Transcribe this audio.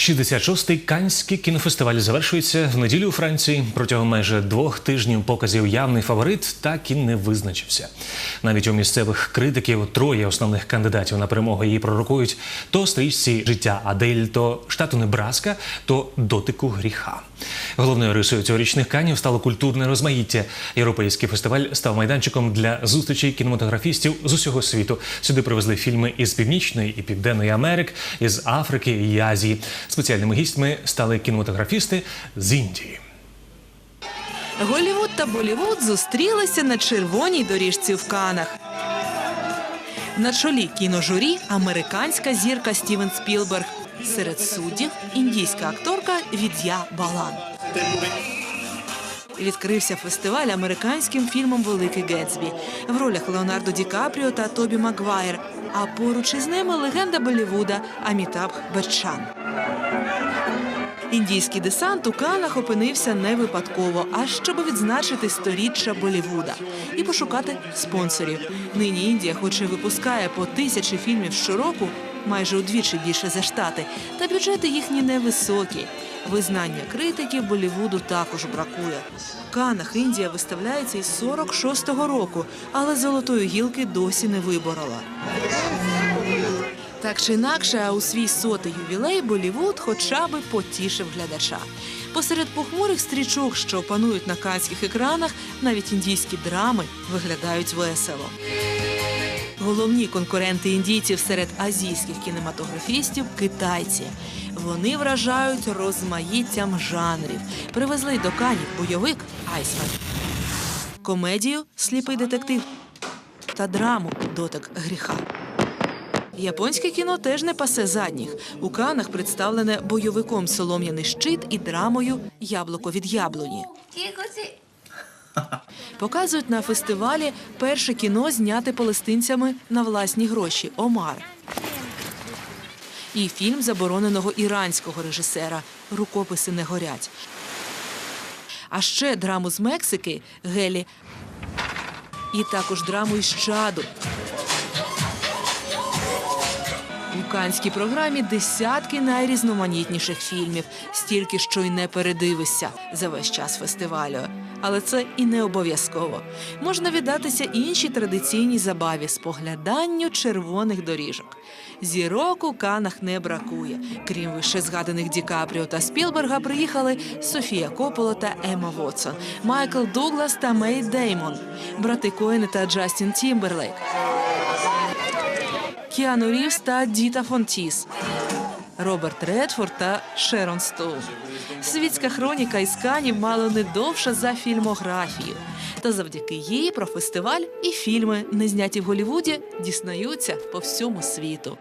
66-й Канський кінофестиваль завершується в неділю у Франції. Протягом майже двох тижнів показів явний фаворит так і не визначився. Навіть у місцевих критиків троє основних кандидатів на перемогу її пророкують то стрічці життя Адель, то штату Небраска, то дотику гріха. Головною рисою цьогорічних канів стало культурне розмаїття. Європейський фестиваль став майданчиком для зустрічей кінематографістів з усього світу. Сюди привезли фільми із північної і південної Америк, із Африки і Азії. Спеціальними гістями стали кінематографісти з Індії. Голівуд та Болівуд зустрілися на червоній доріжці в Канах. На чолі кіножурі американська зірка Стівен Спілберг. Серед суддів індійська акторка Від'я Балан. Відкрився фестиваль американським фільмом Великий Гетсбі в ролях Леонардо Ді Капріо та Тобі Макгвайр. А поруч із ними легенда Болівуда Амітабх Баччан. Індійський десант у Канах опинився не випадково, а щоб відзначити сторіччя Болівуда і пошукати спонсорів. Нині Індія, хоч і випускає по тисячі фільмів щороку, майже удвічі більше за штати, та бюджети їхні невисокі. Визнання критиків Болівуду також бракує. В Канах Індія виставляється із 46-го року, але золотої гілки досі не виборола. Так чи інакше, а у свій сотий ювілей Болівуд хоча би потішив глядача. Посеред похмурих стрічок, що панують на канських екранах, навіть індійські драми виглядають весело. Головні конкуренти індійців серед азійських кінематографістів китайці. Вони вражають розмаїттям жанрів. Привезли до канів бойовик Айсман, комедію Сліпий детектив та драму Дотик гріха. Японське кіно теж не пасе задніх. У Канах представлене бойовиком Солом'яний щит і драмою Яблуко від яблуні. Показують на фестивалі перше кіно зняте палестинцями на власні гроші Омар. І фільм забороненого іранського режисера Рукописи не горять. А ще драму з Мексики Гелі. І також драму із Чаду у канській програмі десятки найрізноманітніших фільмів, стільки що й не передивишся за весь час фестивалю. Але це і не обов'язково. Можна віддатися іншій традиційній забаві спогляданню червоних доріжок. Зірок у канах не бракує. Крім вище згаданих Ді Капріо та Спілберга, приїхали Софія Кополо та Ема Вотсон, Майкл Дуглас та Мей Деймон, брати Коени та Джастін Тімберлейк. Кіану Рівс та Діта Фонтіс, Роберт Редфорд та Шерон Стоун. Світська хроніка із Канів мало не довша за фільмографію. Та завдяки їй про фестиваль і фільми, не зняті в Голлівуді, дізнаються по всьому світу.